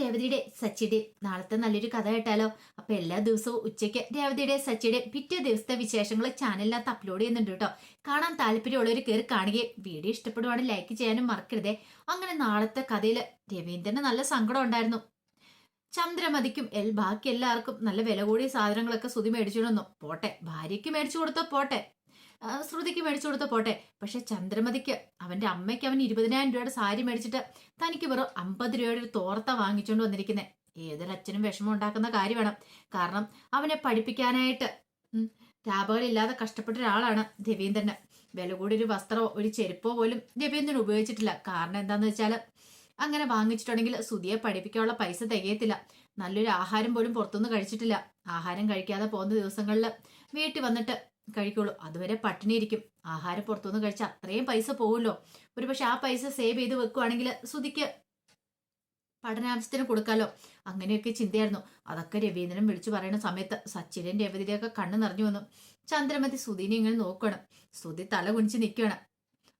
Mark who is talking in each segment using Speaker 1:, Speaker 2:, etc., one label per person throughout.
Speaker 1: രേവതിയുടെ സച്ചിയുടെ. നാളത്തെ നല്ലൊരു കഥ കേട്ടാലോ? അപ്പൊ എല്ലാ ദിവസവും ഉച്ചയ്ക്ക് രേവതിയുടെ സച്ചിയുടെ പിറ്റേ ദിവസത്തെ വിശേഷങ്ങൾ ചാനലിനകത്ത് അപ്ലോഡ് ചെയ്യുന്നുണ്ട് കേട്ടോ. കാണാൻ താല്പര്യമുള്ളവർ കയറി കാണുകയും വീഡിയോ ഇഷ്ടപ്പെടുവാണെങ്കിൽ ലൈക്ക് ചെയ്യാനും മറക്കരുതേ. അങ്ങനെ നാളത്തെ കഥയിൽ രവീന്ദ്രന് നല്ല സങ്കടം ഉണ്ടായിരുന്നു. ചന്ദ്രമതിക്കും എൽ ബാക്കി എല്ലാവർക്കും നല്ല വില കൂടിയ സാധനങ്ങളൊക്കെ സുതി മേടിച്ചു പോട്ടെ ഭാര്യയ്ക്ക് മേടിച്ചു കൊടുത്തോ പോട്ടെ. ശ്രുതിക്ക് മേടിച്ചു കൊടുത്ത പോട്ടെ. പക്ഷെ ചന്ദ്രമതിക്ക് അവന്റെ അമ്മയ്ക്ക് അവൻ ഇരുപതിനായിരം രൂപയുടെ സാരി മേടിച്ചിട്ട് തനിക്ക് വെറും അമ്പത് രൂപയുടെ ഒരു തോർത്ത വാങ്ങിച്ചുകൊണ്ട് വന്നിരിക്കുന്നത് ഏതൊരച്ഛനും വിഷമം ഉണ്ടാക്കുന്ന കാര്യമാണ് കാരണം അവനെ പഠിപ്പിക്കാനായിട്ട് ടാബുകൾ ഇല്ലാതെ കഷ്ടപ്പെട്ട ഒരാളാണ് രവീന്ദ്രന്. വില കൂടി ഒരു വസ്ത്രമോ ഒരു ചെരുപ്പോ പോലും രവീന്ദ്രൻ ഉപയോഗിച്ചിട്ടില്ല. കാരണം എന്താന്ന് വെച്ചാൽ അങ്ങനെ വാങ്ങിച്ചിട്ടുണ്ടെങ്കിൽ സുതിയെ പഠിപ്പിക്കാനുള്ള പൈസ തികയത്തില്ല. നല്ലൊരു ആഹാരം പോലും പുറത്തുനിന്ന് കഴിച്ചിട്ടില്ല. ആഹാരം കഴിക്കാതെ പോകുന്ന ദിവസങ്ങളിൽ വീട്ടിൽ വന്നിട്ട് കഴിക്കുള്ളൂ. അതുവരെ പട്ടിണിയിരിക്കും ആഹാരം പുറത്തുനിന്ന് കഴിച്ച അത്രയും പൈസ പോകുമല്ലോ ഒരു പക്ഷെ ആ പൈസ സേവ് ചെയ്ത് വെക്കുവാണെങ്കിൽ സുതിക്ക് പഠനാവശ്യത്തിന് കൊടുക്കാലോ. അങ്ങനെയൊക്കെ ചിന്തയായിരുന്നു. അതൊക്കെ രവീന്ദ്രൻ വിളിച്ചു പറയുന്ന സമയത്ത് സച്ചിനും രവതിയുടെയൊക്കെ കണ്ണ് നിറഞ്ഞു വന്നു. ചന്ദ്രമതി സുധീനെ ഇങ്ങനെ നോക്കണം. സുധി തല കുനിച്ച് നിൽക്കുകയാണ്.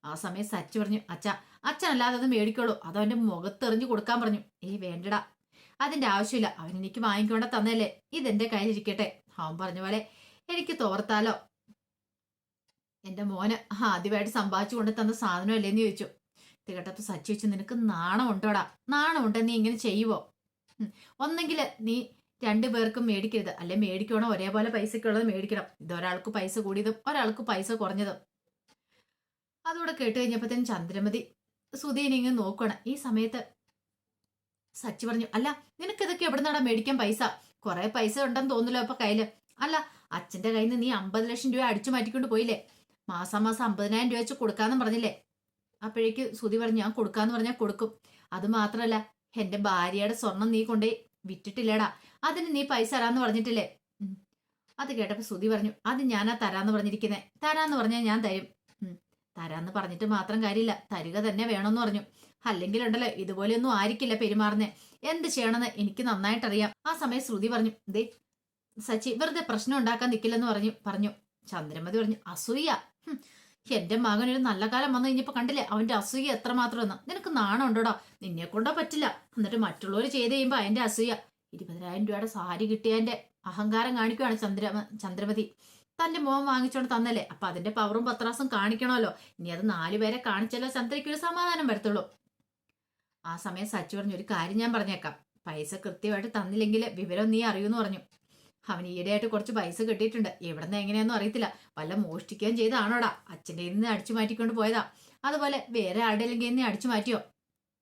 Speaker 1: ആ സമയം സച്ച് പറഞ്ഞു അച്ഛ അച്ഛനല്ലാതെ അത് മേടിക്കോളൂ. അത് അവന്റെ മുഖത്തെറിഞ്ഞു കൊടുക്കാൻ പറഞ്ഞു. ഏയ് വേണ്ടടാ. അതിന്റെ ആവശ്യമില്ല. അവൻ എനിക്ക് വാങ്ങിക്കൊണ്ട് തന്നല്ലേ ഇതെന്റെ കയ്യിലിരിക്കട്ടെ. അവൻ പറഞ്ഞ പോലെ എനിക്ക് തോർത്താലോ. എന്റെ മോന് ആദ്യമായിട്ട് സമ്പാദിച്ചു കൊണ്ട് തന്ന സാധനമല്ലേന്ന് ചോദിച്ചു. ഇത് കേട്ടപ്പോ സച്ചി വെച്ച് നിനക്ക് നാണമുണ്ടോടാ? നാണമുണ്ട്? നീ ഇങ്ങനെ ചെയ്യുവോ? ഒന്നെങ്കിൽ നീ രണ്ടു പേർക്കും മേടിക്കരുത്. അല്ലെ മേടിക്കണോ ഒരേപോലെ പൈസക്കുള്ളത് മേടിക്കണം. ഇതൊരാൾക്ക് പൈസ കൂടിയതും ഒരാൾക്ക് പൈസ കുറഞ്ഞതും. അതുകൂടെ കേട്ട് കഴിഞ്ഞപ്പോഴത്തേനും ചന്ദ്രമതി ഇങ്ങനെ നോക്കണം ഈ സമയത്ത് സച്ചി പറഞ്ഞു അല്ല നിനക്ക് ഇതൊക്കെ എവിടെ മേടിക്കാൻ പൈസ? കുറെ പൈസ ഉണ്ടെന്ന് തോന്നുന്നല്ലോ ഇപ്പൊ കയ്യിൽ. അല്ല അച്ഛന്റെ കയ്യിൽ നിന്ന് നീ അമ്പത് ലക്ഷം രൂപ അടിച്ചു മാറ്റിക്കൊണ്ട് പോയില്ലേ? മാസം മാസം അമ്പതിനായിരം രൂപ വെച്ച് കൊടുക്കാന്ന് പറഞ്ഞില്ലേ? അപ്പോഴേക്ക് സുതി പറഞ്ഞു ഞാൻ കൊടുക്കാന്ന് പറഞ്ഞാൽ കൊടുക്കും. അത് മാത്രല്ല എന്റെ ഭാര്യയുടെ സ്വർണം നീ കൊണ്ടേ വിറ്റിട്ടില്ലടാ. അതിന് നീ പൈസ തരാന്ന് പറഞ്ഞിട്ടില്ലേ? അത് കേട്ടപ്പോ സുതി പറഞ്ഞു അത് ഞാനാ തരാന്ന് പറഞ്ഞിരിക്കുന്നേ. തരാന്ന് പറഞ്ഞാൽ ഞാൻ തരും. തരാന്ന് പറഞ്ഞിട്ട് മാത്രം കാര്യമില്ല തരിക തന്നെ വേണമെന്ന് പറഞ്ഞു. അല്ലെങ്കിൽ ഉണ്ടല്ലോ ഇതുപോലെയൊന്നും ആയിരിക്കില്ല പെരുമാറുന്നേ. എന്ത് ചെയ്യണമെന്ന് എനിക്ക് നന്നായിട്ടറിയാം. ആ സമയം ശ്രുതി പറഞ്ഞു ദേ സച്ചി വെറുതെ പ്രശ്നം ഉണ്ടാക്കാൻ നിൽക്കില്ലെന്ന് പറഞ്ഞു പറഞ്ഞു. ചന്ദ്രമതി പറഞ്ഞു അസൂയ. എന്റെ മകൻ ഒരു നല്ല കാലം വന്നു കഴിഞ്ഞപ്പോ കണ്ടില്ലേ? അവന്റെ അസൂയ എത്രമാത്രം എന്ന് നിനക്ക് നാണം ഉണ്ടോടാ നിന്നെ കൊണ്ടോ പറ്റില്ല. എന്നിട്ട് മറ്റുള്ളവർ ചെയ്ത് കഴിയുമ്പോ അതിന്റെ അസൂയ. ഇരുപതിനായിരം രൂപയുടെ സാരി കിട്ടിയതിന്റെ അഹങ്കാരം കാണിക്കുകയാണ് ചന്ദ്ര ചന്ദ്രമതി. തന്റെ മോൻ വാങ്ങിച്ചോണ്ട് തന്നല്ലേ? അപ്പൊ അതിന്റെ പവറും പത്രാസും കാണിക്കണമല്ലോ. ഇനി അത് നാലുപേരെ കാണിച്ചാലോ ചന്ദ്രയ്ക്ക് ഒരു സമാധാനം വരത്തുള്ളൂ. ആ സമയം സച്ചു പറഞ്ഞു ഒരു കാര്യം ഞാൻ പറഞ്ഞേക്കാം. പൈസ കൃത്യമായിട്ട് തന്നില്ലെങ്കിൽ വിവരം നീ അറിയൂന്ന് പറഞ്ഞു. അവൻ ഈയിടെയായിട്ട് കുറച്ച് പൈസ കിട്ടിയിട്ടുണ്ട്. എവിടെന്ന് എങ്ങനെയാണെന്നും അറിയത്തില്ല. വല്ല മോഷ്ടിക്കുകയും ചെയ്താണോടാ അച്ഛന്റെ നിന്ന് അടിച്ചു മാറ്റിക്കൊണ്ട് പോയതാ. അതുപോലെ വേറെ ആരുടെ നിന്ന് അടിച്ചു മാറ്റിയോ?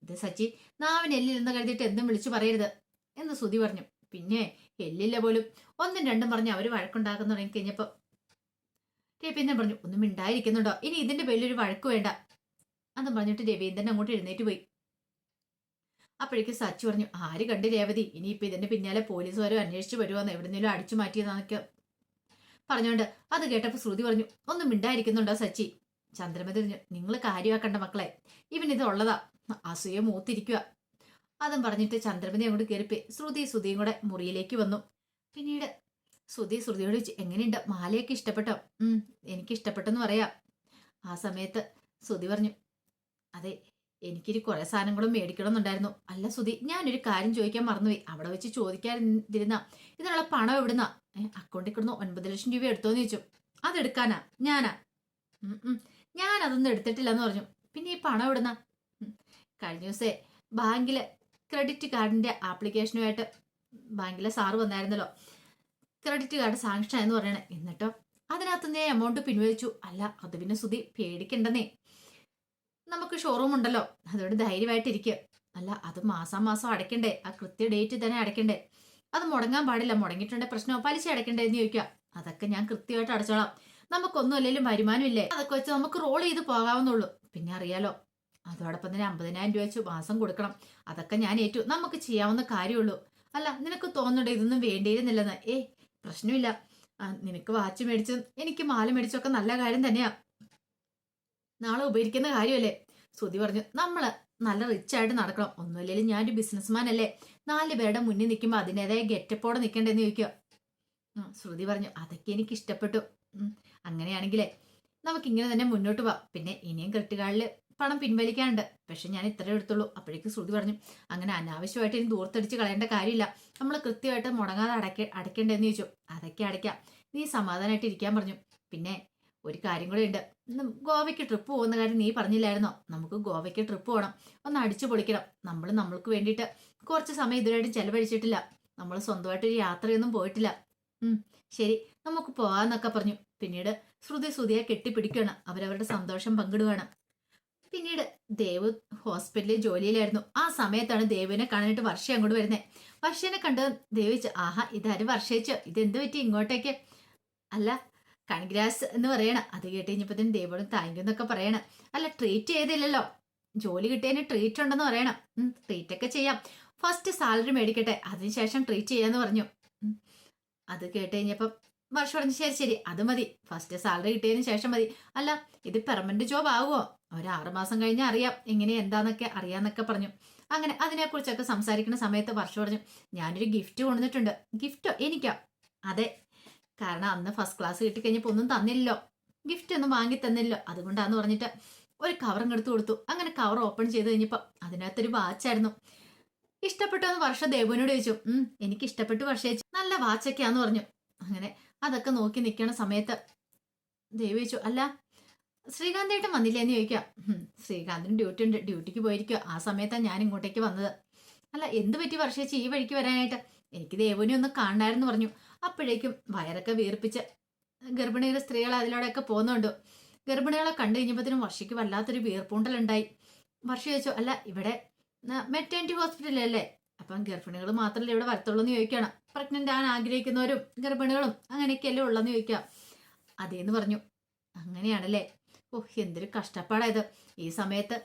Speaker 1: ഇത് സച്ചി നാവൻ എല്ലില്ലെന്ന് കരുതിയിട്ട് എന്തും വിളിച്ചു പറയരുത് എന്ന് സുതി പറഞ്ഞു. പിന്നെ എല്ലില്ല പോലും. ഒന്നും രണ്ടും പറഞ്ഞ് അവർ വഴക്കുണ്ടാക്കുന്ന തുടങ്ങി കഴിഞ്ഞപ്പോൾ രവീന്ദ്രൻ പറഞ്ഞു ഒന്നും മിണ്ടായിരിക്കുന്നുണ്ടോ? ഇനി ഇതിന്റെ പേരിലൊരു വഴക്ക് വേണ്ട. അതും പറഞ്ഞിട്ട് രവീന്ദ്രൻ അങ്ങോട്ട് എഴുന്നേറ്റ് പോയി. അപ്പോഴേക്കും സച്ചു പറഞ്ഞു ആര് കണ്ട് രേവതി? ഇനിയിപ്പോ ഇതിന്റെ പിന്നാലെ പോലീസ് പോലീസുകാരും അന്വേഷിച്ചു വരുവാന്ന്? എവിടെന്നെങ്കിലും അടിച്ചു മാറ്റിയതാന്നൊക്കെ പറഞ്ഞോണ്ട് അത് കേട്ടപ്പോൾ ശ്രുതി പറഞ്ഞു ഒന്നും മിണ്ടായിരിക്കുന്നുണ്ടോ സച്ചി? ചന്ദ്രമതി പറഞ്ഞു നിങ്ങൾ കാര്യമാക്കണ്ട മക്കളെ ഇവൻ ഇത് ഉള്ളതാ അസൂയ മൂത്തിരിക്കുക അതും പറഞ്ഞിട്ട് ചന്ദ്രമതി അങ്ങോട്ട് കയറിപ്പി ശ്രുതി ശ്രുതിയും കൂടെ മുറിയിലേക്ക് വന്നു. പിന്നീട് ശ്രുതി ശ്രുതിയോട് ചോദിച്ചു എങ്ങനെയുണ്ട്? മാലയൊക്കെ ഇഷ്ടപ്പെട്ടോ? എനിക്ക് ഇഷ്ടപ്പെട്ടെന്ന് പറയാം. ആ സമയത്ത് ശ്രുതി പറഞ്ഞു അതെ എനിക്കൊരു കുറെ സാധനങ്ങളും മേടിക്കണമെന്നുണ്ടായിരുന്നു. അല്ല സുധി ഞാനൊരു കാര്യം ചോദിക്കാൻ മറന്നുപോയി. അവിടെ വെച്ച് ചോദിക്കാതിരുന്ന ഇതിനുള്ള പണം എവിടുന്ന? അക്കൗണ്ടിൽ കിടന്ന് ഒൻപത് ലക്ഷം രൂപ എടുത്തോന്ന് ചോദിച്ചു. അതെടുക്കാനാ? ഞാനാ. ഞാൻ അതൊന്നും എടുത്തിട്ടില്ലെന്ന് പറഞ്ഞു. പിന്നെ ഈ പണം എവിടുന്ന. കഴിഞ്ഞ ദിവസേ ബാങ്കിലെ ക്രെഡിറ്റ് കാർഡിന്റെ ആപ്ലിക്കേഷനുമായിട്ട് ബാങ്കിലെ സാറ് വന്നായിരുന്നല്ലോ. ക്രെഡിറ്റ് കാർഡ് സാങ്ഷൻ ആയെന്ന് പറയണേ. എന്നിട്ടോ? അതിനകത്തുനിന്ന് എമൗണ്ട് പിൻവലിച്ചു. അല്ല അത് പിന്നെ സുധി പേടിക്കണ്ടെന്നേ. നമുക്ക് ഷോറൂം ഉണ്ടല്ലോ. അതുകൊണ്ട് ധൈര്യമായിട്ടിരിക്കുക അല്ല അത് മാസം മാസം അടയ്ക്കണ്ടേ. ആ കൃത്യ ഡേറ്റ് തന്നെ അടയ്ക്കണ്ടേ. അത് മുടങ്ങാൻ പാടില്ല. മുടങ്ങിയിട്ടുണ്ടെ പ്രശ്നമോ? പലിശ അടയ്ക്കണ്ടേ എന്ന് ചോദിക്കുക അതൊക്കെ ഞാൻ കൃത്യമായിട്ട് അടച്ചോളാം. നമുക്കൊന്നും അല്ലെങ്കിലും വരുമാനമില്ലേ അതൊക്കെ വെച്ച് നമുക്ക് റോൾ ചെയ്ത് പോകാവുന്നുള്ളൂ. പിന്നെ അറിയാലോ അതോടൊപ്പം തന്നെ അമ്പതിനായിരം രൂപ വെച്ച് മാസം കൊടുക്കണം. അതൊക്കെ ഞാൻ ഏറ്റു. നമുക്ക് ചെയ്യാവുന്ന കാര്യമുള്ളൂ അല്ല നിനക്ക് തോന്നുന്നുണ്ടോ ഇതൊന്നും വേണ്ടിയിരുന്നില്ലെന്ന്? ഏ പ്രശ്നമില്ല. നിനക്ക് വാച്ച് മേടിച്ചും എനിക്ക് മാല മേടിച്ചൊക്കെ നല്ല കാര്യം തന്നെയാ. നാളെ ഉപയോഗിക്കുന്ന കാര്യമല്ലേ? ശ്രുതി പറഞ്ഞു നമ്മൾ നല്ല റിച്ച് ആയിട്ട് നടക്കണം. ഒന്നുമില്ലെങ്കിലും ഞാനൊരു ബിസിനസ്മാൻ അല്ലേ? നാല് പേരുടെ മുന്നിൽ നിൽക്കുമ്പോൾ അതിന്റെതായ ഗെറ്റപ്പോടെ നിൽക്കണ്ടെന്ന് ചോദിക്കുക ശ്രുതി പറഞ്ഞു അതൊക്കെ എനിക്ക് ഇഷ്ടപ്പെട്ടു. അങ്ങനെയാണെങ്കിലേ നമുക്ക് ഇങ്ങനെ തന്നെ മുന്നോട്ട് പോവാം. പിന്നെ ഇനിയും കെട്ടുകാളിൽ പണം പിൻവലിക്കാനുണ്ട്. പക്ഷെ ഞാൻ ഇത്രേ എടുത്തുള്ളൂ. അപ്പോഴേക്ക് ശ്രുതി പറഞ്ഞു അങ്ങനെ അനാവശ്യമായിട്ട് ഇനി ദൂർത്തടിച്ച് കളയേണ്ട കാര്യമില്ല. നമ്മൾ കൃത്യമായിട്ട് മുടങ്ങാതെ അടക്ക അടയ്ക്കേണ്ടതെന്ന് ചോദിച്ചു. അതൊക്കെ അടയ്ക്കാം. നീ സമാധാനമായിട്ട് ഇരിക്കാൻ പറഞ്ഞു. പിന്നെ ഒരു കാര്യം കൂടെ ഉണ്ട്. ഗോവയ്ക്ക് ട്രിപ്പ് പോകുന്ന കാര്യം നീ പറഞ്ഞില്ലായിരുന്നോ? നമുക്ക് ഗോവയ്ക്ക് ട്രിപ്പ് പോകണം ഒന്ന് അടിച്ചു പൊളിക്കണം. നമ്മൾ നമ്മൾക്ക് വേണ്ടിയിട്ട് കുറച്ച് സമയം ഇതുവരെയായിട്ടും ചെലവഴിച്ചിട്ടില്ല. നമ്മൾ സ്വന്തമായിട്ട് ഒരു യാത്രയൊന്നും പോയിട്ടില്ല. ശരി. നമുക്ക് പോവാന്നൊക്കെ പറഞ്ഞു. പിന്നീട് ശ്രുതി ശ്രുതിയെ കെട്ടിപ്പിടിക്കുകയാണ്. അവരവരുടെ സന്തോഷം പങ്കിടുകയാണ്. പിന്നീട് ദേവ് ഹോസ്പിറ്റലിൽ ജോലിയിലായിരുന്നു. ആ സമയത്താണ് ദേവിനെ കാണാനായിട്ട് വർഷ അങ്ങോട്ട് വരുന്നത് വർഷനെ കണ്ട് ദേവിച്ച് ആഹാ ഇതാര് വർഷിച്ചോ? ഇതെന്ത് പറ്റി ഇങ്ങോട്ടേക്ക്? അല്ല കൺഗ്രാസ് എന്ന് പറയണ. അത് കേട്ട് കഴിഞ്ഞപ്പത്തിന് ദേവോടും താങ്ക് എന്നൊക്കെ പറയണ. അല്ല ട്രീറ്റ് ചെയ്തില്ലല്ലോ. ജോലി കിട്ടിയതിന് ട്രീറ്റ് ഉണ്ടെന്ന് പറയണം. ട്രീറ്റ് ഒക്കെ ചെയ്യാം. ഫസ്റ്റ് സാലറി മേടിക്കട്ടെ. അതിനുശേഷം ട്രീറ്റ് ചെയ്യാന്ന് പറഞ്ഞു. അത് കേട്ട് കഴിഞ്ഞപ്പം വർഷം പറഞ്ഞു ശരി ശരി അത് മതി. ഫസ്റ്റ് സാലറി കിട്ടിയതിന് ശേഷം മതി. അല്ല ഇത് പെർമനന്റ് ജോബ് ആകുമോ ഒരു ആറ് മാസം കഴിഞ്ഞാൽ അറിയാം. എങ്ങനെ എന്താന്നൊക്കെ അറിയാന്നൊക്കെ പറഞ്ഞു. അങ്ങനെ അതിനെക്കുറിച്ചൊക്കെ സംസാരിക്കുന്ന സമയത്ത് വർഷം പറഞ്ഞു ഞാനൊരു ഗിഫ്റ്റ് കൊണ്ടുവന്നിട്ടുണ്ട്. ഗിഫ്റ്റോ എനിക്കോ? അതെ കാരണം അന്ന് ഫസ്റ്റ് ക്ലാസ് കിട്ടിക്കഴിഞ്ഞപ്പോൾ ഒന്നും തന്നില്ലോ ഗിഫ്റ്റ് ഒന്നും വാങ്ങി തന്നില്ലോ. അതുകൊണ്ടാന്ന് പറഞ്ഞിട്ട് ഒരു കവറും എടുത്തു കൊടുത്തു. അങ്ങനെ കവർ ഓപ്പൺ ചെയ്ത് കഴിഞ്ഞപ്പോൾ അതിനകത്തൊരു വാച്ചായിരുന്നു ഇഷ്ടപ്പെട്ടു എന്ന് വർഷ ദേവനോട് ചോദിച്ചു. ഉം എനിക്ക് ഇഷ്ടപ്പെട്ടു വർഷ നല്ല വാച്ചൊക്കെയാന്ന് പറഞ്ഞു. അങ്ങനെ അതൊക്കെ നോക്കി നിൽക്കണ സമയത്ത് ദേവി ചോദിച്ചു. അല്ല ശ്രീകാന്തേട്ടൻ വന്നില്ലേന്ന് ചോദിക്കാം. ഉം, ശ്രീകാന്തിന് ഡ്യൂട്ടി ഉണ്ട്. ഡ്യൂട്ടിക്ക് പോയിരിക്കുക ആ സമയത്താണ് ഞാൻ ഇങ്ങോട്ടേക്ക് വന്നത്. അല്ല എന്ത് പറ്റി വർഷേച്ചി ഈ വഴിക്ക് വരാനായിട്ട്? എനിക്ക് ദേവനെ ഒന്ന് കാണണമായിരുന്നു പറഞ്ഞു. അപ്പോഴേക്കും വയറൊക്കെ വീർപ്പിച്ച് ഗർഭിണിയുടെ സ്ത്രീകൾ അതിലൂടെയൊക്കെ പോകുന്നുണ്ട്. ഗർഭിണികളെ കണ്ടു കഴിഞ്ഞപ്പോഴത്തേനും വർഷയ്ക്ക് വല്ലാത്തൊരു വീർപ്പൂണ്ടലുണ്ടായി. വർഷ ചോദിച്ചു അല്ല ഇവിടെ മെറ്റേണിറ്റി ഹോസ്പിറ്റലല്ലേ അപ്പം ഗർഭിണികൾ മാത്രമല്ല ഇവിടെ വരത്തുള്ളൂ എന്ന് ചോദിക്കണം പ്രഗ്നന്റ് ആകാൻ ആഗ്രഹിക്കുന്നവരും ഗർഭിണികളും അങ്ങനെയൊക്കെയല്ലേ ഉള്ളെന്ന് ചോദിക്കാം അതേന്ന് പറഞ്ഞു. അങ്ങനെയാണല്ലേ? ഓ എന്തൊരു കഷ്ടപ്പാടായത് ഈ സമയത്ത്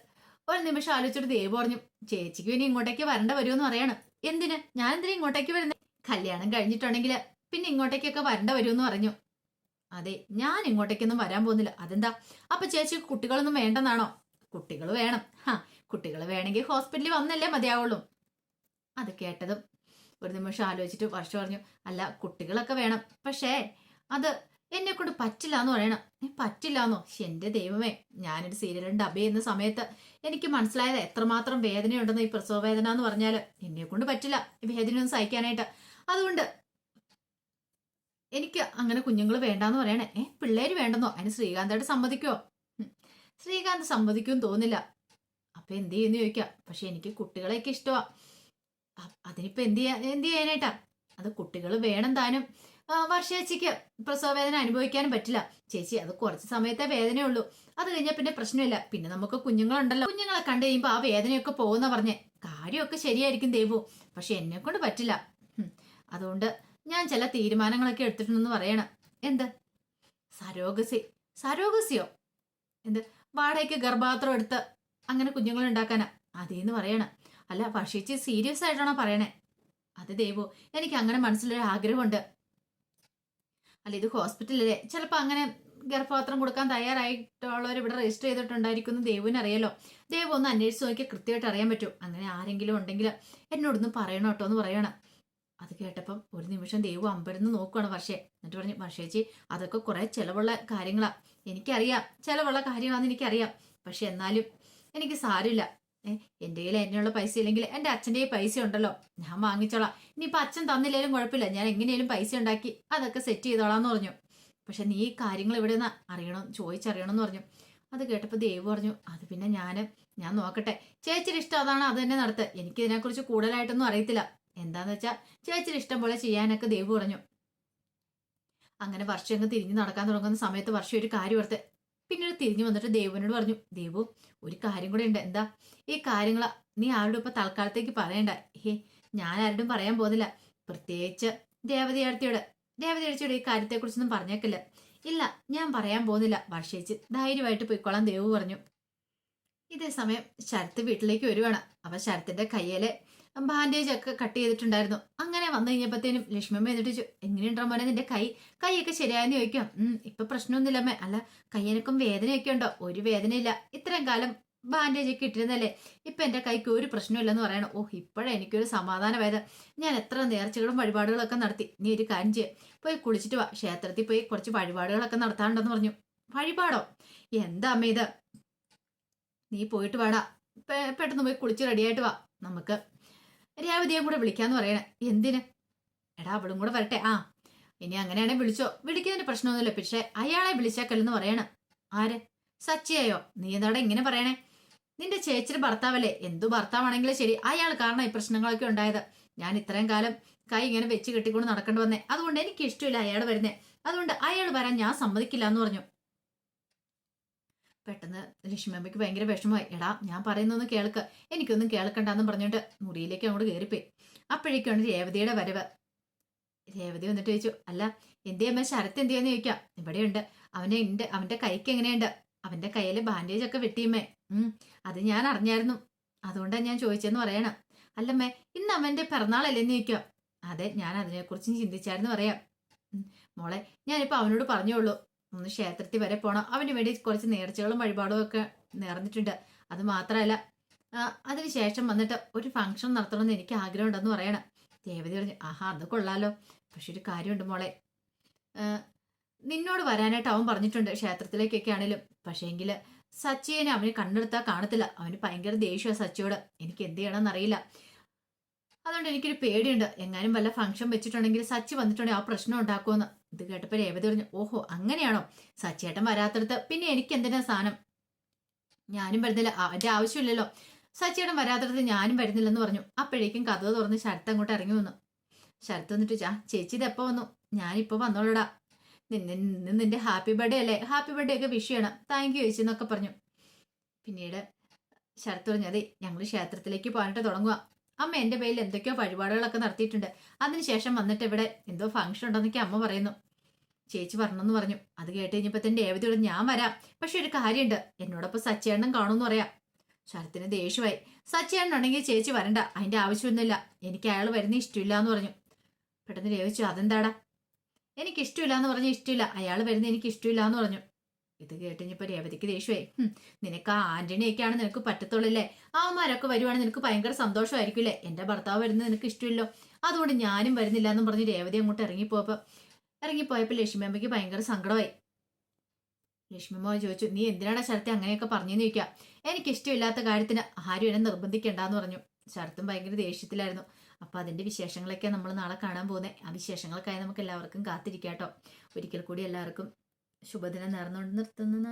Speaker 1: ഒരു നിമിഷം ആലോചിച്ചിട്ട് ദേവ് പറഞ്ഞു ചേച്ചിക്ക് ഇനി ഇങ്ങോട്ടേക്ക് വരേണ്ട വരുമെന്ന് പറയാണ്. എന്തിന്? ഞാൻ എന്തിനാ ഇങ്ങോട്ടേക്ക് വരുന്നത് കല്യാണം കഴിഞ്ഞിട്ടുണ്ടെങ്കിൽ പിന്നെ ഇങ്ങോട്ടേക്കൊക്കെ വരണ്ട വരുമെന്ന് പറഞ്ഞു. അതെ ഞാൻ ഇങ്ങോട്ടേക്കൊന്നും വരാൻ പോകുന്നില്ല. അതെന്താ? അപ്പൊ ചേച്ചി കുട്ടികളൊന്നും വേണ്ടെന്നാണോ? കുട്ടികൾ വേണം. ഹാ കുട്ടികൾ വേണമെങ്കിൽ ഹോസ്പിറ്റലിൽ വന്നല്ലേ മതിയാവുള്ളൂ. അത് കേട്ടതും ഒരു നിമിഷം ആലോചിച്ചിട്ട് വർഷം പറഞ്ഞു അല്ല കുട്ടികളൊക്കെ വേണം. പക്ഷേ അത് എന്നെ കൊണ്ട് പറ്റില്ല എന്ന് പറയണം. പറ്റില്ല എന്നോ എന്റെ ദൈവമേ ഞാനൊരു സീരിയലിന്റെ ഡബ് ചെയ്യുന്ന സമയത്ത് എനിക്ക് മനസ്സിലായത് എത്രമാത്രം വേദനയുണ്ടെന്ന് ഈ പ്രസവ വേദന എന്ന് പറഞ്ഞാൽ എന്നെ കൊണ്ട് പറ്റില്ല. വേദനയൊന്നും സഹിക്കാനായിട്ട്. അതുകൊണ്ട് എനിക്ക് അങ്ങനെ കുഞ്ഞുങ്ങൾ വേണ്ടാന്ന് പറയണേ. ഏ പിള്ളേര് വേണ്ടെന്നോ? അതിന് ശ്രീകാന്തായിട്ട് സമ്മതിക്കോ. ശ്രീകാന്ത് സമ്മതിക്കും തോന്നില്ല അപ്പൊ എന്ത് ചെയ്യുന്നു ചോദിക്കാം. പക്ഷെ എനിക്ക് കുട്ടികളെയൊക്കെ ഇഷ്ടമാ അതിനിപ്പോ എന്ത് ചെയ്യാ എന്ത് ചെയ്യാനായിട്ടാ? അത് കുട്ടികൾ വേണം താനും. വർഷേച്ചിക്ക് പ്രസവ വേദന അനുഭവിക്കാനും പറ്റില്ല. ചേച്ചി അത് കുറച്ച് സമയത്തെ വേദനയുള്ളൂ. അത് കഴിഞ്ഞാൽ പിന്നെ പ്രശ്നമില്ല. പിന്നെ നമുക്ക് കുഞ്ഞുങ്ങളുണ്ടല്ലോ. കുഞ്ഞുങ്ങളെ കണ്ടു കഴിയുമ്പോൾ ആ വേദനയൊക്കെ പോകുന്ന പറഞ്ഞേ. കാര്യമൊക്കെ ശരിയായിരിക്കും ദേവു. പക്ഷെ എന്നെ കൊണ്ട് പറ്റില്ല അതുകൊണ്ട് ഞാൻ ചില തീരുമാനങ്ങളൊക്കെ എടുത്തിട്ടുണ്ടെന്ന് പറയണം. എന്ത്? സരോഗസി. സരോഗസിയോ? എന്ത്? വാടകയ്ക്ക് ഗർഭാത്രം എടുത്ത് അങ്ങനെ കുഞ്ഞുങ്ങൾ ഉണ്ടാക്കാനാ? അതേന്ന് പറയണം. അല്ല പക്ഷിച്ച് സീരിയസ് ആയിട്ടാണോ പറയണേ? അത് ദൈവോ എനിക്ക് അങ്ങനെ മനസ്സിലൊരു ആഗ്രഹമുണ്ട്. അല്ല ഇത് ഹോസ്പിറ്റലല്ലേ? ചിലപ്പോൾ അങ്ങനെ ഗർഭപാത്രം കൊടുക്കാൻ തയ്യാറായിട്ടുള്ളവർ ഇവിടെ രജിസ്റ്റർ ചെയ്തിട്ടുണ്ടായിരിക്കും എന്ന് ദേവുവിന് അറിയാലോ ദേവു ഒന്ന് അന്വേഷിച്ച് നോക്കിയാൽ കൃത്യമായിട്ട് അറിയാൻ പറ്റും. അങ്ങനെ ആരെങ്കിലും ഉണ്ടെങ്കിൽ എന്നോടൊന്ന് പറയണം കേട്ടോ എന്ന് പറയണം. അത് കേട്ടപ്പം ഒരു നിമിഷം ദൈവം അമ്പരന്ന് നോക്കുകയാണ് വർഷേ. എന്നിട്ട് പറഞ്ഞു വർഷേച്ചി അതൊക്കെ കുറെ ചിലവുള്ള കാര്യങ്ങളാ. എനിക്കറിയാം. ചിലവുള്ള കാര്യമാണെന്ന് എനിക്കറിയാം. പക്ഷെ എന്നാലും എനിക്ക് സാരമില്ല. എന്റെ കയ്യിൽ എന്നെയുള്ള പൈസ ഇല്ലെങ്കിൽ എന്റെ അച്ഛന്റെ പൈസ ഉണ്ടല്ലോ. ഞാൻ വാങ്ങിച്ചോളാം. ഇനിയിപ്പോൾ അച്ഛൻ തന്നില്ലേലും കുഴപ്പമില്ല. ഞാൻ എങ്ങനെയും പൈസ ഉണ്ടാക്കി അതൊക്കെ സെറ്റ് ചെയ്തോളാം എന്ന് പറഞ്ഞു. പക്ഷെ നീ ഈ കാര്യങ്ങൾ ഇവിടെ നിന്ന് അറിയണം ചോദിച്ചറിയണം എന്ന് പറഞ്ഞു. അത് കേട്ടപ്പോൾ ദേവ് പറഞ്ഞു അത് പിന്നെ ഞാൻ ഞാൻ നോക്കട്ടെ. ചേച്ചിയുടെ ഇഷ്ടം അതാണ് അത് തന്നെ നടത്തുക എനിക്കിതിനെക്കുറിച്ച് കൂടുതലായിട്ടൊന്നും അറിയത്തില്ല. എന്താന്ന് വെച്ചാൽ ചേച്ചിയുടെ ഇഷ്ടം പോലെ ചെയ്യാനൊക്കെ ദേവ് പറഞ്ഞു. അങ്ങനെ വർഷം അങ്ങ് തിരിഞ്ഞു നടക്കാൻ തുടങ്ങുന്ന സമയത്ത് വർഷം ഒരു കാര്യം ഓർത്ത് പിന്നീട് തിരിഞ്ഞു വന്നിട്ട് ദേവുവിനോട് പറഞ്ഞു ദേവു ഒരു കാര്യം കൂടെ ഉണ്ട്. എന്താ? ഈ കാര്യങ്ങൾ നീ ആരോടും ഇപ്പൊ തൽക്കാലത്തേക്ക് പറയണ്ട. ഹേ ഞാൻ ആരോടും പറയാൻ പോകുന്നില്ല. പ്രത്യേകിച്ച് ദേവതയാർത്തിയോട്. അടുത്തിയോട് ഈ കാര്യത്തെക്കുറിച്ചൊന്നും പറഞ്ഞേക്കില്ല. ഇല്ല ഞാൻ പറയാൻ പോകുന്നില്ല. വർഷേച്ച് ധൈര്യമായിട്ട് പോയിക്കോളാം ദേവു പറഞ്ഞു. ഇതേ സമയം ശരത്ത് വീട്ടിലേക്ക് വരുവാണ്. അപ്പൊ ശരത്തിന്റെ കയ്യിൽ ബാൻഡേജ് ഒക്കെ കട്ട് ചെയ്തിട്ടുണ്ടായിരുന്നു. അങ്ങനെ വന്നു കഴിഞ്ഞപ്പോഴത്തേനും ലക്ഷ്മിയമ്മ എന്നിട്ട് ചോദിച്ചു എങ്ങനെയുണ്ടോ മോനെ നിന്റെ കൈ? കൈയൊക്കെ ശരിയായെന്ന് ചോദിക്കാം. ഉം ഇപ്പൊ പ്രശ്നമൊന്നുമില്ലമ്മേ അല്ല കയ്യനക്കും വേദനയൊക്കെ ഉണ്ടോ? ഒരു വേദനയില്ല. ഇത്രയും കാലം ബാൻഡേജ് ഒക്കെ ഇട്ടിരുന്നല്ലേ? ഇപ്പൊ എന്റെ കൈക്ക് ഒരു പ്രശ്നമില്ലെന്ന് പറയണം. ഓ ഇപ്പോഴേ എനിക്കൊരു സമാധാനമായത് ഞാൻ എത്ര നേർച്ചകളും വഴിപാടുകളൊക്കെ നടത്തി. നീ ഒരു കാര്യം ചെയ്യാം. പോയി കുളിച്ചിട്ട് വാ. ക്ഷേത്രത്തിൽ പോയി കുറച്ച് വഴിപാടുകളൊക്കെ നടത്താനുണ്ടെന്ന് പറഞ്ഞു. വഴിപാടോ? എന്താ അമ്മ ഇത്? നീ പോയിട്ട് വാടാ. പെട്ടെന്ന് പോയി കുളിച്ച് റെഡിയായിട്ട് വാ. നമുക്ക് രേവതിയെ കൂടെ വിളിക്കാന്ന് പറയണേ. എന്തിന്? എടാ അവളും കൂടെ വരട്ടെ. ആ ഇനി അങ്ങനെയാണെങ്കിൽ വിളിച്ചോ. വിളിക്കുന്നതിന് പ്രശ്നമൊന്നുമില്ല. പക്ഷേ അയാളെ വിളിച്ചേക്കല്ലെന്ന് പറയണം. ആര്? സച്ചിയായോ? നീ എന്താടെ ഇങ്ങനെ പറയണേ? നിന്റെ ചേച്ചിയുടെ ഭർത്താവല്ലേ? എന്തു ഭർത്താവാണെങ്കിലും ശരി. അയാൾ കാരണം ഈ പ്രശ്നങ്ങളൊക്കെ ഉണ്ടായത്. ഞാൻ ഇത്രയും കാലം കൈ ഇങ്ങനെ വെച്ച് കെട്ടിക്കൊണ്ട് നടക്കേണ്ടി വന്നേ. അതുകൊണ്ട് എനിക്ക് ഇഷ്ടമില്ല അയാൾ വരുന്നേ. അതുകൊണ്ട് അയാൾ വരാൻ ഞാൻ സമ്മതിക്കില്ല എന്ന് പറഞ്ഞു. പെട്ടെന്ന് ലക്ഷ്മിയമ്മയ്ക്ക് ഭയങ്കര വിഷമമായി. എടാ ഞാൻ പറയുന്നൊന്ന് കേൾക്ക. എനിക്കൊന്നും കേൾക്കണ്ടെന്ന് പറഞ്ഞിട്ട് മുറിയിലേക്ക് അങ്ങോട്ട് കയറിപ്പോയി അപ്പോഴേക്കാണ് രേവതിയുടെ വരവ്. രേവതി വന്നിട്ട് ചോദിച്ചു അല്ല എന്ത് അമ്മ? ശരത്ത് എന്ത് ചെയ്യാന്ന് ചോദിക്കാം. ഇവിടെയുണ്ട്. അവനെ ഉണ്ട് അവന്റെ കൈക്ക് എങ്ങനെയുണ്ട്? അവന്റെ കയ്യിൽ ബാൻഡേജ് ഒക്കെ വെട്ടിയമ്മേ ഉം അത് ഞാൻ അറിഞ്ഞായിരുന്നു. അതുകൊണ്ടാണ് ഞാൻ ചോദിച്ചെന്ന് പറയണം. അല്ലമ്മേ ഇന്ന് അവന്റെ പിറന്നാളല്ലെന്ന് ചോദിക്കാം. അതെ ഞാൻ അതിനെക്കുറിച്ച് ചിന്തിച്ചായിരുന്നു പറയാം. മോളെ ഞാനിപ്പോൾ അവനോട് പറഞ്ഞോളൂ. ഒന്ന് ക്ഷേത്രത്തിൽ വരെ പോണം. അവന് വേണ്ടി കുറച്ച് നേർച്ചകളും വഴിപാടും ഒക്കെ നേർന്നിട്ടുണ്ട്. അത് മാത്രമല്ല അതിനുശേഷം വന്നിട്ട് ഒരു ഫംഗ്ഷൻ നടത്തണമെന്ന് എനിക്ക് ആഗ്രഹമുണ്ടെന്ന് പറയണം. ദേവതി പറഞ്ഞു ആഹാ അത് കൊള്ളാലോ. പക്ഷെ ഒരു കാര്യമുണ്ട് മോളെ. നിന്നോട് വരാനായിട്ട് അവൻ പറഞ്ഞിട്ടുണ്ട് ക്ഷേത്രത്തിലേക്കൊക്കെ ആണേലും പക്ഷേങ്കിൽ സച്ചിനെ അവന് കണ്ണെടുത്താൽ കാണത്തില്ല. അവന് ഭയങ്കര ദേഷ്യമാണ് സച്ചിയോട്. എനിക്ക് എന്ത് ചെയ്യണമെന്ന് അറിയില്ല. അതുകൊണ്ട് എനിക്കൊരു പേടിയുണ്ട്. എങ്ങാനും വല്ല ഫംഗ്ഷൻ വെച്ചിട്ടുണ്ടെങ്കിൽ സച്ചി വന്നിട്ടുണ്ടെങ്കിൽ ആ പ്രശ്നം ഉണ്ടാക്കുമെന്ന്. ഇത് കേട്ടപ്പോൾ രേവതി പറഞ്ഞു ഓഹോ അങ്ങനെയാണോ? സച്ചേട്ടൻ വരാത്തടത്ത് പിന്നെ എനിക്ക് എന്തിനാ സാധനം? ഞാനും വരുന്നില്ല. അതിന്റെ ആവശ്യമില്ലല്ലോ. സച്ചേട്ടൻ വരാത്തടത്ത് ഞാനും വരുന്നില്ലെന്ന് പറഞ്ഞു. അപ്പോഴേക്കും കഥ തുറന്ന് ശരത്ത് അങ്ങോട്ട് ഇറങ്ങി വന്നു. ശരത്ത് വന്നിട്ട് ചാ ചേച്ചി ഇത് എപ്പോ വന്നു? ഞാനിപ്പോ വന്നോളടാ. നിന്നെ നിന്ന് നിന്റെ ഹാപ്പി ബർത്ത്ഡേ അല്ലേ? ഹാപ്പി ബർത്ത്ഡേ ഒക്കെ വിഷ് ചെയ്യണം. താങ്ക് യു ചേച്ചി എന്നൊക്കെ പറഞ്ഞു. പിന്നീട് ശരത്ത് പറഞ്ഞു അതെ ഞങ്ങൾ ക്ഷേത്രത്തിലേക്ക് പോകാനായിട്ട് തുടങ്ങുക അമ്മ എന്റെ പേരിൽ എന്തൊക്കെയോ വഴിപാടുകളൊക്കെ നടത്തിയിട്ടുണ്ട്. അതിനുശേഷം വന്നിട്ട് ഇവിടെ എന്തോ ഫംഗ്ഷൻ ഉണ്ടെന്നൊക്കെ അമ്മ പറയുന്നു. ചേച്ചി പറഞ്ഞെന്ന് പറഞ്ഞു. അത് കേട്ട് കഴിഞ്ഞപ്പോ തന്നെ ഏവതിയോട് ഞാൻ വരാം. പക്ഷെ ഒരു കാര്യമുണ്ട്. എന്നോടൊപ്പം സച്ചേണ്ണൻ കാണുമെന്ന് പറയാം. ശരത്തിന് ദേഷ്യമായി. സച്ചേണ്ണൻ ഉണ്ടെങ്കിൽ ചേച്ചി വരണ്ട. അതിന്റെ ആവശ്യമൊന്നുമില്ല. എനിക്ക് അയാൾ വരുന്ന ഇഷ്ടമില്ല എന്ന് പറഞ്ഞു. പെട്ടെന്ന് രേവിച്ചു അതെന്താടാ? എനിക്ക് ഇഷ്ടമില്ല എന്ന് പറഞ്ഞ ഇഷ്ടമില്ല. അയാൾ വരുന്ന എനിക്ക് ഇഷ്ടമില്ല എന്ന് പറഞ്ഞു. ഇത് കേട്ടിഞ്ഞപ്പോ രേവതിക്ക് ദേഷ്യേ "ഹും, നിനക്ക് ആ ആന്റണിയൊക്കെയാണ് നിനക്ക് പറ്റത്തുള്ളല്ലേ? അവന്മാരൊക്കെ വരുവാണെങ്കിൽ നിനക്ക് ഭയങ്കര സന്തോഷമായിരിക്കില്ലേ? എന്റെ ഭർത്താവ് വരുന്നത് നിനക്ക് ഇഷ്ടമില്ലോ. അതുകൊണ്ട് ഞാനും വരുന്നില്ല എന്നും പറഞ്ഞ് രേവതി അങ്ങോട്ട് ഇറങ്ങിപ്പോയപ്പോ ഇറങ്ങിപ്പോയപ്പോ ലക്ഷ്മിയമ്മയ്ക്ക് ഭയങ്കര സങ്കടമായി. ലക്ഷ്മി ലക്ഷ്മിമ്മ ചോദിച്ചു നീ എന്തിനാണ് ശരത്തെ അങ്ങനെയൊക്കെ പറഞ്ഞെന്ന് ചോദിക്കുക എനിക്ക് ഇഷ്ടമില്ലാത്ത കാര്യത്തിന് ആരും എന്നെ നിർബന്ധിക്കണ്ടെന്ന് പറഞ്ഞു. ശരത്തും ഭയങ്കര ദേഷ്യത്തിലായിരുന്നു. അപ്പൊ അതിന്റെ വിശേഷങ്ങളൊക്കെ നമ്മൾ നാളെ കാണാൻ പോകുന്നത് ആ വിശേഷങ്ങൾക്കായി നമുക്ക് എല്ലാവർക്കും കാത്തിരിക്കാം കേട്ടോ ഒരിക്കൽ കൂടി എല്ലാവർക്കും ശുഭദിനം നേർന്നുകൊണ്ട് നിർത്തുന്നു.